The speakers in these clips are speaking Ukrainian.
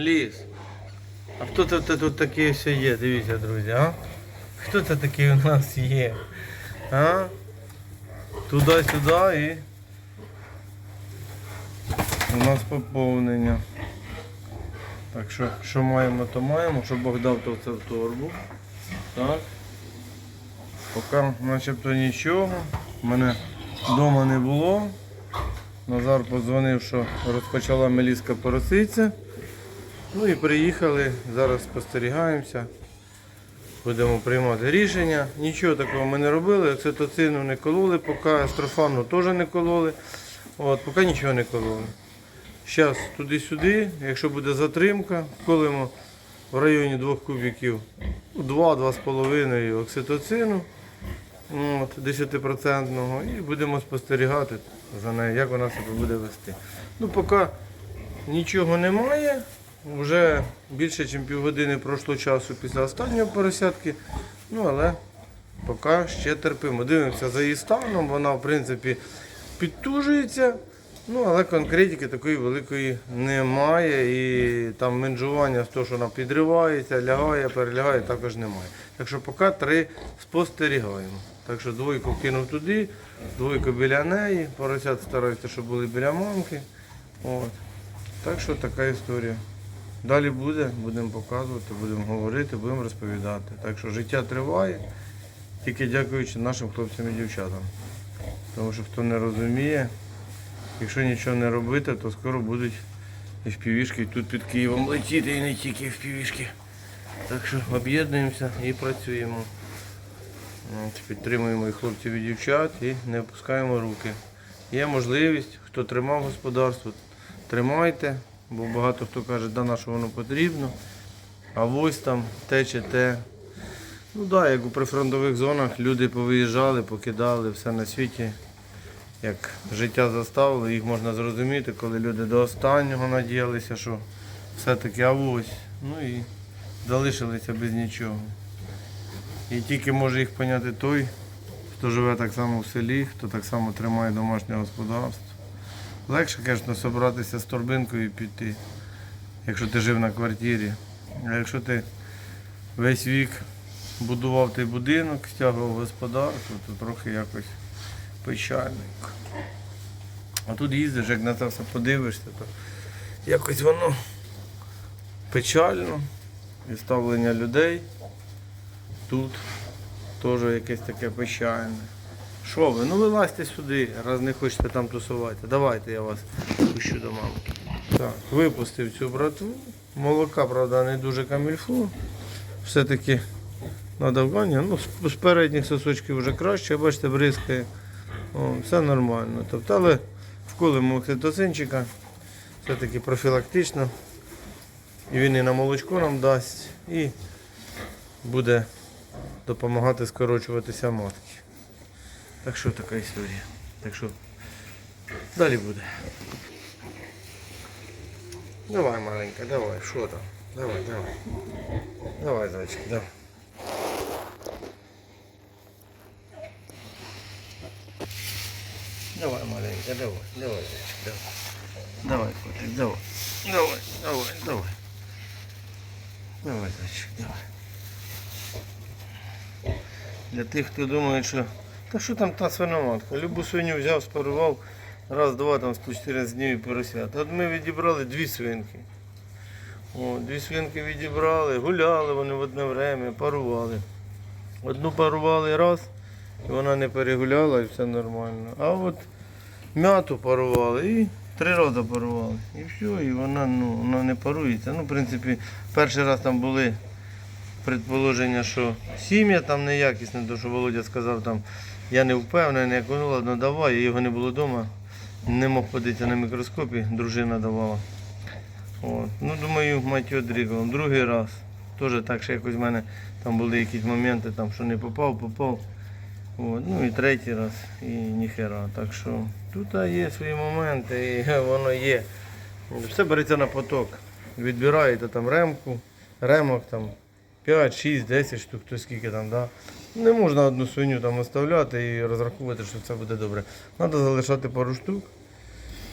Ліс. А хто це тут такий все є? Дивіться, друзі, а? Хто це такий у нас є? А? Туди-сюди і. У нас поповнення. Так що, що маємо, то маємо, що Бог дав, то це в торбу. Так. Поки начебто нічого. Мене вдома не було. Назар подзвонив, що розпочала меліска поросиця. Ну і приїхали, зараз спостерігаємося. Будемо приймати рішення. Нічого такого ми не робили, окситоцину не кололи, поки астрофану теж не кололи. От, поки нічого не кололи. Зараз туди-сюди, якщо буде затримка, колимо в районі 2 кубиків 2-2,5 окситоцину от, 10% і будемо спостерігати за нею, як вона себе буде вести. Ну, поки нічого немає, вже більше, ніж півгодини пройшло часу після останньої поросятки, ну але поки ще терпимо. Дивимося за її станом, вона в принципі підтужується. Ну, але конкретики такої великої немає. І там менжування з того, що вона підривається, лягає, перелягає, також немає. Так що поки три спостерігаємо. Так що двойку кинув туди, двойку біля неї, поросят стараюся, щоб були біля мамки. От. Так що така історія. Далі буде, будемо показувати, будемо говорити, будемо розповідати. Так що життя триває, тільки дякуючи нашим хлопцям і дівчатам. Тому що хто не розуміє, якщо нічого не робити, то скоро будуть і впівішки тут під Києвом летіти і не тільки впівішки. Так що об'єднуємося і працюємо. Підтримуємо і хлопців і дівчат і не опускаємо руки. Є можливість, хто тримав господарство, тримайте, бо багато хто каже, да на що воно потрібно. А ось там те чи те. Ну так, да, як у прифронтових зонах люди повиїжджали, покидали все на світі. Як життя заставило, їх можна зрозуміти, коли люди до останнього надіялися, що все-таки авось. Ну і залишилися без нічого. І тільки може їх поняти той, хто живе так само в селі, хто так само тримає домашнє господарство. Легше, звісно, зібратися з торбинкою і піти, якщо ти жив на квартирі. А якщо ти весь вік будував той будинок, стягував господарство, то трохи якось печальненько. А тут їздиш, як на це все подивишся, то якось воно печально. І ставлення людей тут теж якесь таке печальне. Що ви? Ну вилазьте сюди, раз не хочете там тусувати. Давайте я вас пущу до мамки. Так, випустив цю братву. Молока, правда, не дуже камільфу. Все-таки треба. Ну, з передніх сосочків вже краще, бачите, бризкає. О, все нормально. Тобто, але вколимо окситоцинчика, все-таки профілактично. І він і на молочко нам дасть, і буде допомагати скорочуватися матки. Так що така історія. Так що далі буде. Давай, маленька, давай, що там? Давай, давай. Давай, зайчик, давай. Давай, маленька, давай, давай, зайчик, давай. Давай, котик, давай. Давай, давай, давай. Давай, зайчик, давай. Для тих, хто думає, що та що там та свиноматка? Любу свиню взяв, спарував, раз, два, там спустя 14 днів і поросят. От ми відібрали дві свинки. О, дві свинки відібрали, гуляли вони в одне время, парували. Одну парували раз, і вона не перегуляла і все нормально. А от м'яту парували і три рази парували. І все, і вона, ну, вона не парується. Ну, в принципі, перший раз там були предположення, що сім'я там неякісне, то що Володя сказав, там, я не впевнений, як воно, ладно, давай, його не було вдома, не мог подивитися на мікроскопі, дружина давала. От. Ну, думаю, мать його. Другий раз. Теж так, що якось в мене там були якісь моменти, там, що не попав, попав. От. Ну і третій раз, і ніхера. Так що тут є свої моменти, і воно є. Все береться на поток. Відбираєте там ремку, ремок там 5, 6, 10 штук, то скільки там, да. Не можна одну свиню там оставляти і розраховувати, що це буде добре. Треба залишати пару штук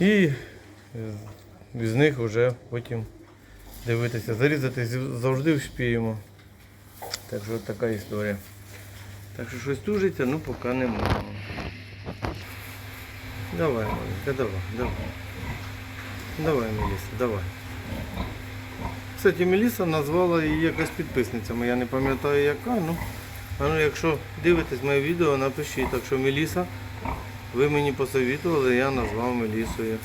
і з них вже потім дивитися, зарізати завжди вспіємо. Так що така історія. Так що щось тужиться, ну поки не можемо. Давай, маленька, давай, давай. Давай, Меліса, давай. Кстати, Меліса назвала її якась підписниця, моя не пам'ятаю яка, ну. А ну якщо дивитесь моє відео, напишіть. Так що Меліса, ви мені посовітували, я назвав Мелісою.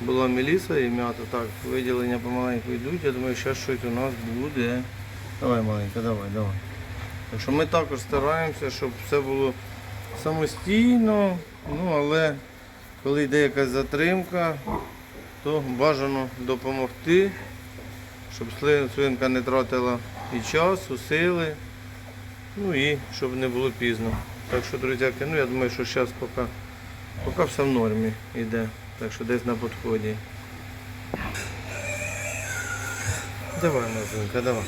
Була Меліса і м'ята. Так, виділення помаленьку йдуть. Я думаю, зараз щось у нас буде. Давай, маленька, давай, давай. Так що ми також стараємося, щоб все було самостійно, ну але коли йде якась затримка, то бажано допомогти, щоб свинка не тратила і часу, сили, ну і щоб не було пізно. Так що, друзяки, ну я думаю, що зараз поки, поки все в нормі йде. Так що десь на підході. Давай, Мазинка, давай.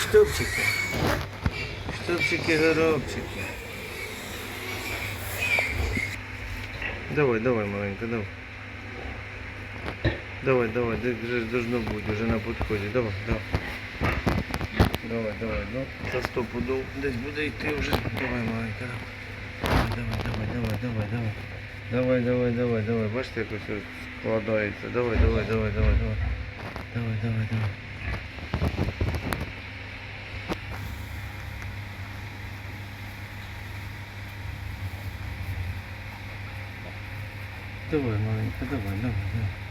Штопчики. Штопчики, горобчики. Давай, давай, маленька, давай. Давай, давай, вже должно бути, вже на підході. Давай, давай. Давай, давай, ну, за сто пудов десь буде йти вже. Давай, маленька, давай. Давай, давай, давай, давай, давай. Давай, давай, давай, давай. Бачите, як ось складається. Давай, давай, давай, давай, давай. Давай, давай, давай. Давай, маленька, давай, давай, давай.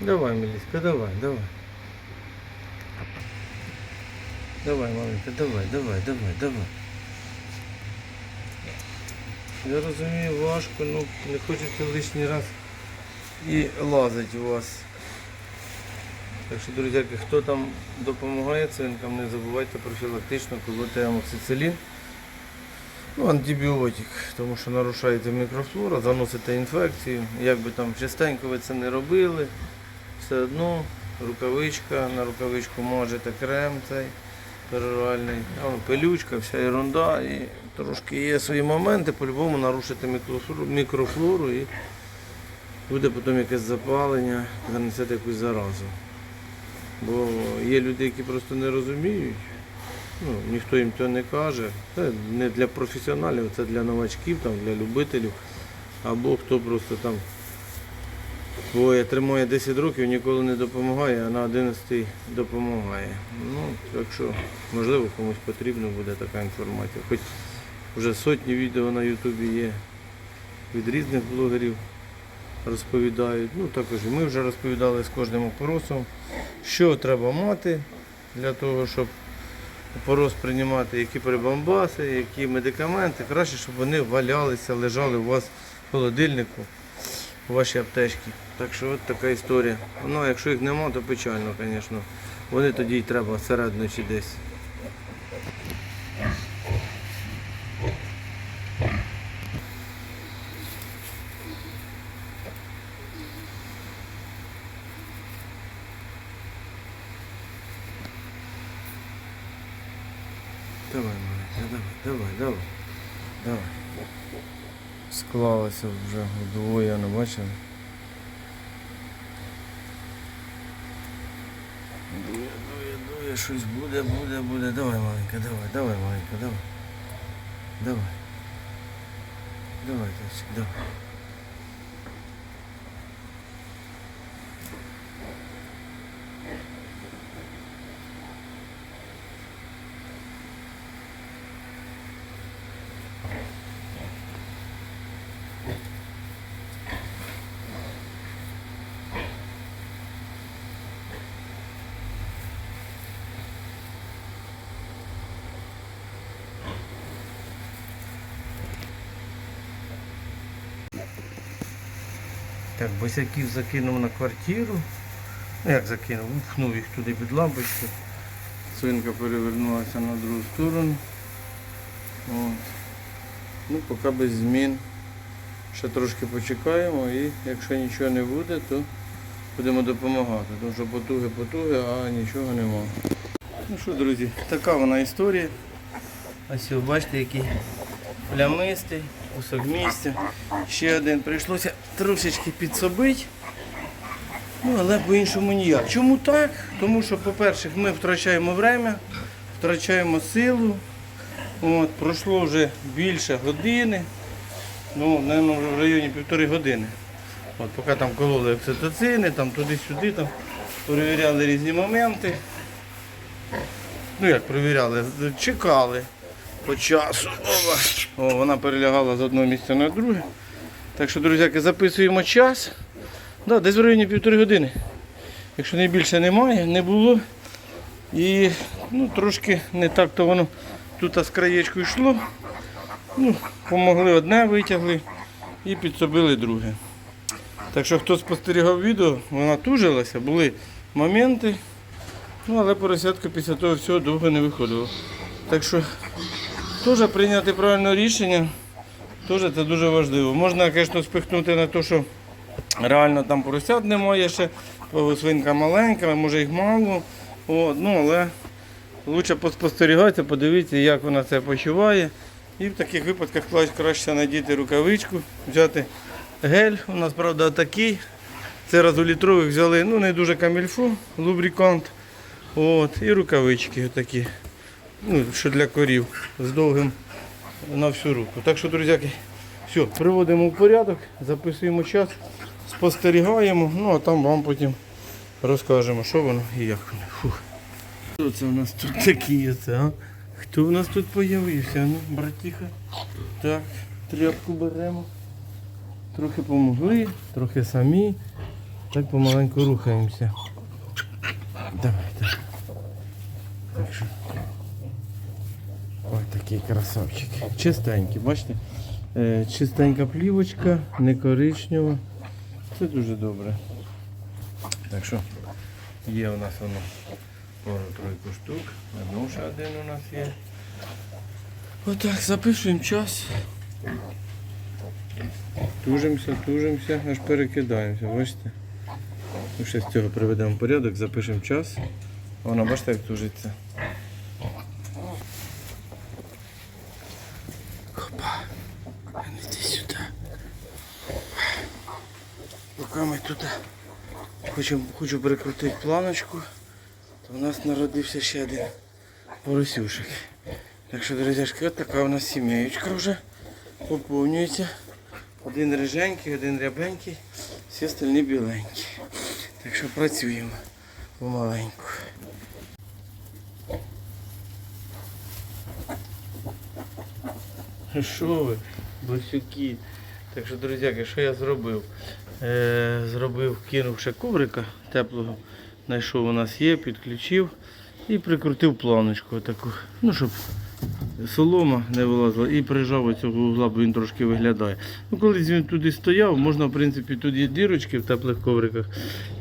Давай, Мелиска, давай, давай. Давай, маленька, давай, давай, давай, давай. Я розумію, важко, ну не хочеться лишній раз і лазить у вас. Так що, друзяки, хто там допомагає цинкам, не забувайте профілактично колоти амоксицилін. Ну, антибіотик, тому що нарушається мікрофлора, заносите інфекцію. Як би там частенько ви це не робили, все одно рукавичка, на рукавичку можете крем цей пероральний, пилючка, вся ерунда. І трошки є свої моменти, по-любому нарушити мікрофлору, мікрофлору і буде потім якесь запалення, занесете якусь заразу. Бо є люди, які просто не розуміють. Ну, ніхто їм цього не каже. Це не для професіоналів, це для новачків, там, для любителів. Або хто просто там двоє тримає 10 років, ніколи не допомагає, а на 11 допомагає. Ну, так що, можливо, комусь потрібна буде така інформація. Хоч вже сотні відео на Ютубі є від різних блогерів розповідають. Ну також і ми вже розповідали з кожним опоросом, що треба мати для того, щоб опорос приймати, які прибамбаси, які медикаменти. Краще, щоб вони валялися, лежали у вас в холодильнику, у вашій аптечці. Так що от така історія. Ну, а якщо їх нема, то печально, звісно. Вони тоді й треба серед ночі десь. Давай, маленька, давай, давай, давай. Склалося вже вдвоє, не бачив. Дує, дує, дує, щось буде, буде, буде. Давай, маленька, давай, давай, маленька, давай. Давай. Давай, Тасик, давай. Так, босяків закинув на квартиру. Ну як закинув? Впхнув їх туди під лампочку. Свинка перевернулася на другу сторону. От. Ну, поки без змін. ще трошки почекаємо і якщо нічого не буде, то будемо допомагати. Тому що потуги потуги, а нічого нема. Ну що, друзі, така вона історія. Ось бачите, який плямистий, кусок місця. Ще один прийшлося трошечки підсобити. Ну, але по-іншому ніяк. Чому так? Тому що, по-перше, ми втрачаємо время, втрачаємо силу. От, пройшло вже більше години. Ну, мабуть, в районі півтори години. От, поки там кололи окситоцини, там туди-сюди, там перевіряли різні моменти. Ну як перевіряли, чекали по часу. О, вона перелягала з одного місця на друге. Так що, друзяки, записуємо час. Да, десь в районі півтори години. Якщо не більше немає, не було. І ну, трошки не так, то воно тут з краєчку йшло. Ну, помогли одне, витягли і підсобили друге. Так що хто спостерігав відео, вона тужилася, були моменти. Ну, але поросятка після того всього довго не виходило. Так що теж прийняти правильне рішення, теж це дуже важливо. Можна, звісно, спихнути на те, що реально там поросят немає ще, свинка маленька, може їх мало. От, ну, але краще поспостерігати, подивитися, як вона це почуває. І в таких випадках краще надіти рукавичку, взяти гель. У нас, правда, такий. Це раз у літрових взяли, ну не дуже камільфу, лубрикант. От, і рукавички отакі. Ну, що для корів з довгим на всю руку. Так що, друзяки, все, приводимо в порядок, записуємо час, спостерігаємо, ну а там вам потім розкажемо, що воно і як воно. Фух. Хто це у нас тут такі оце, а? Хто в нас тут появився? Ну, братіха. Так, тряпку беремо. Трохи помогли, трохи самі. Так помаленьку рухаємося. Давайте. Так що. Такий красавчик. Чистенький, бачите? Е, чистенька плівочка, не коричнева. Це дуже добре. Так що є у нас воно пару-тройку штук. Одну ще один у нас є. Отак, записуємо час. Тужимося, тужимося, аж перекидаємося, бачите? Ну, ще з цього приведемо порядок, запишемо час. Воно, бачите, як тужиться. Опа. А ну Іди сюди. Поки ми тут хочемо, хочу перекрутити планочку, то в нас народився ще один поросюшик. Так що, друзяшки, от така у нас сім'єючка вже поповнюється. Один риженький, один рябенький, всі остальні біленькі. Так що працюємо помаленьку. Що ви, босюки? Так що, друзяки, що я зробив? Е, зробив, кинув ще коврика теплого, знайшов у нас є, підключив і прикрутив планочку таку, ну щоб солома не вилазила і прижав оцього угла, бо він трошки виглядає. Ну, колись він туди стояв, можна, в принципі, тут є дірочки в теплих ковриках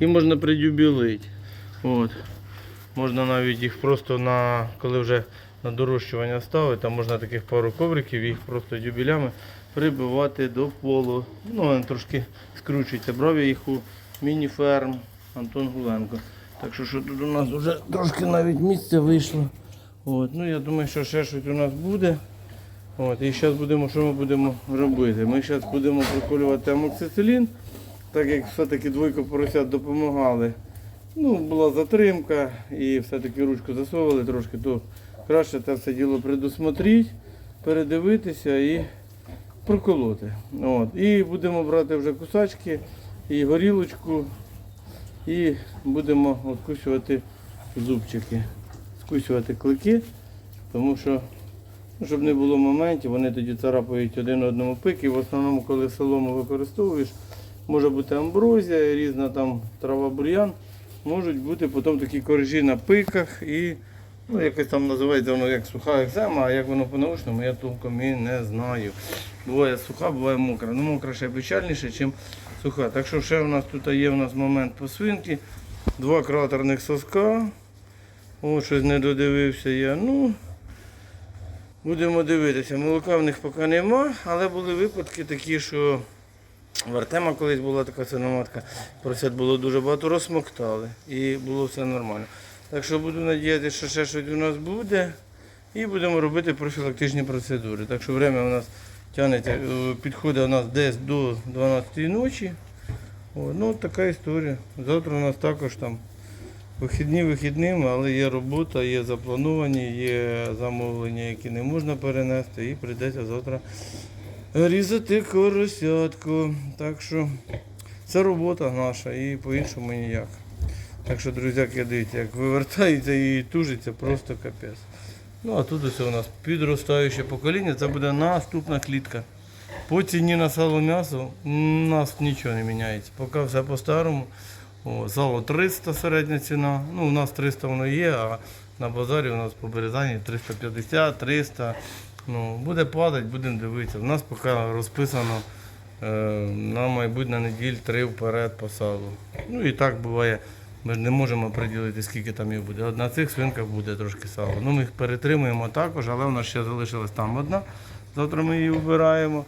і можна придюбілити. От. Можна навіть їх просто на, коли вже на дорощування ставити, там можна таких пару ковриків, їх просто дюбілями прибивати до полу. Ну, трошки скручуються. Брав я їх у міні-ферм Антон Гуленко. Так що, що тут у нас вже трошки навіть місця вийшло. От. Ну, я думаю, що ще щось у нас буде. От. І зараз будемо, що ми будемо робити? Ми зараз будемо приколювати амоксицилін, так як все-таки двойко поросят допомагали. Ну, була затримка і все-таки ручку засовували трошки, то краще це все діло предусмотрити, передивитися і проколоти. От. І будемо брати вже кусачки і горілочку, і будемо откусювати зубчики, скусювати клики, тому що, ну, щоб не було моментів, вони тоді царапають один одному пик, і в основному, коли солому використовуєш, може бути амброзія, різна там трава бур'ян, можуть бути потім такі коржі на пиках і ну, якось там називається воно як суха екзема, а як воно по-научному, я толком і не знаю. Буває суха, буває мокра. Ну мокра ще печальніше, ніж суха. Так що ще в нас тут є в нас момент по свинки. Два кратерних соска. О, щось не додивився я. Ну, будемо дивитися. Молока в них поки нема, але були випадки такі, що В Артема колись була така синоматка, поросят було дуже багато розсмоктали і було все нормально. Так що буду надіятися, що ще щось у нас буде. І будемо робити профілактичні процедури. Так що время у нас тягнеться, е, підходить у нас десь до 12 ночі. О, ну така історія. Завтра у нас також там вихідні вихідними, але є робота, є заплановані, є замовлення, які не можна перенести, і прийдеться завтра різати коросятку. Так що це робота наша і по-іншому ніяк. Так що, друзяки, дивіться, як вивертається і тужиться, просто капець. Ну а тут ось у нас підростаюче покоління, це буде наступна клітка. По ціні на сало м'ясо у нас нічого не міняється. Поки все по-старому. Сало 300 середня ціна. Ну, у нас 300 воно є, а на базарі у нас по березані 350, 300. Ну, буде падати, будемо дивитися. У нас поки розписано е, на майбутнє неділь три вперед по салу. Ну і так буває. Ми ж не можемо приділити, скільки там їх буде. От на цих свинках буде трошки сала. Ну, ми їх перетримуємо також, але у нас ще залишилась там одна. Завтра ми її вбираємо.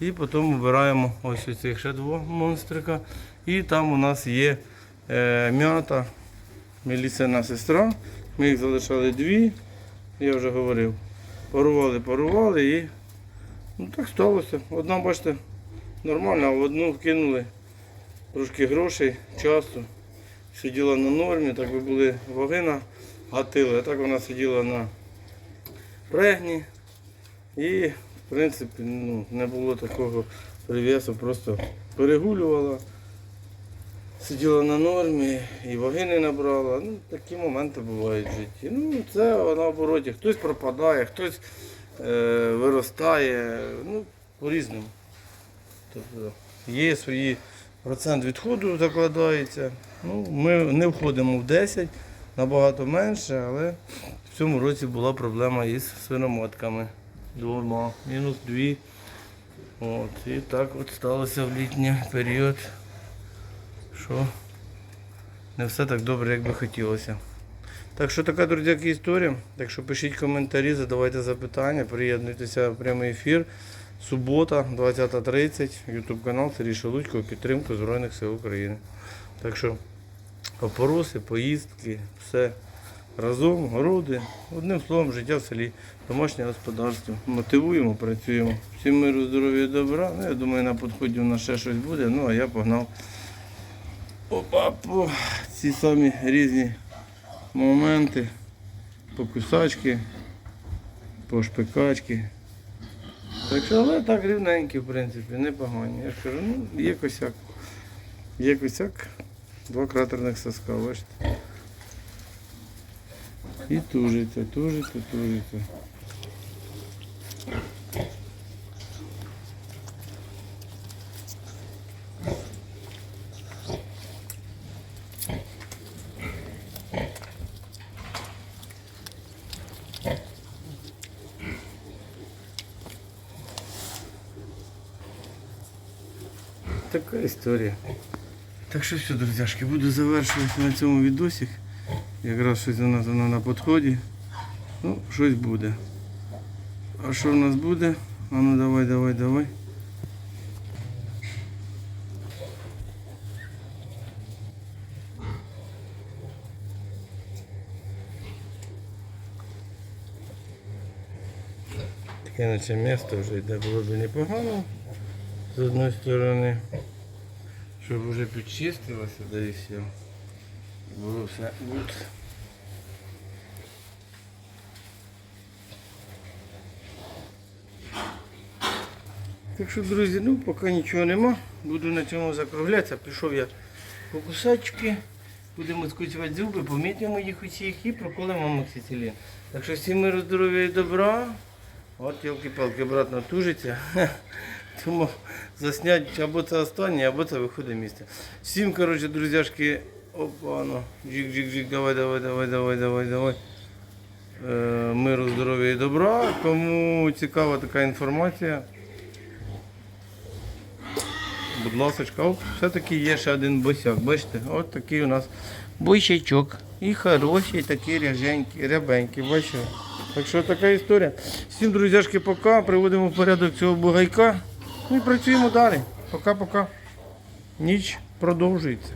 І потім вбираємо ось у цих ще два монстрика. І там у нас є е, м'ята, міліцейна сестра. Ми їх залишали дві, я вже говорив. Парували, парували і ну, так сталося. Одна, бачите, нормальна, а в одну вкинули трошки грошей, часу. Сиділа на нормі, так би були ваги гатили, а так вона сиділа на прегні. І в принципі ну, не було такого прив'язу, просто перегулювала, сиділа на нормі і ваги не набрала. Ну, такі моменти бувають в житті. Ну, це наоборот, хтось пропадає, хтось е, виростає, ну, по-різному. Тобто є свої процент відходу закладається. Ну, ми не входимо в 10, набагато менше, але в цьому році була проблема із свиномотками. Двома, мінус дві. От, і так от сталося в літній період, що не все так добре, як би хотілося. Так що така, друзяки, історія. Так що пишіть коментарі, задавайте запитання, приєднуйтеся в прямий ефір. Субота, 20.30, Ютуб канал Сергій Шелудько, підтримку Збройних сил України. Так що опороси, поїздки, все разом, городи. Одним словом, життя в селі, домашнє господарство. Мотивуємо, працюємо. Всім миру, здоров'я і добра. Ну, я думаю, на підході у нас ще щось буде. Ну, а я погнав опа, по ці самі різні моменти, по кусачки, по шпикачки. Так що, але так рівненькі, в принципі, непогані. Я кажу, ну, є косяк. Є косяк, два кратерних соска, бачите. І тужиться, тужиться, тужиться. Така історія. Так що все, друзяшки, буду завершувати на цьому відосик. Якраз щось у нас воно на підході. Ну, щось буде. А що в нас буде? А ну давай, давай, давай. Таке наче місто вже йде було б непогано з одної сторони. Щоб вже підчистилося, да і все. Було все гуд. Так що, друзі, ну поки нічого нема. Буду на цьому закруглятися. Пішов я по кусачки. Будемо скучувати зуби, помітимо їх усіх і проколимо моксицилін. Так що всім миру, здоров'я і добра. От ялки-палки, брат натужиться. Тому заснять або це останнє, або це виходить місце. Всім, коротше, друзяшки, опа, ну, джик-джик-джик, давай, давай, давай, давай, давай, давай. Е, миру, здоров'я і добра. Кому цікава така інформація. Будь ласка, все-таки є ще один босяк. Бачите, от такий у нас бойчачок. І хороший, такий ряженький, рябенький, бачите. Так що така історія. Всім, друзяшки, пока. Приводимо в порядок цього бугайка. Ну і працюємо далі. Пока-пока. Ніч продовжується.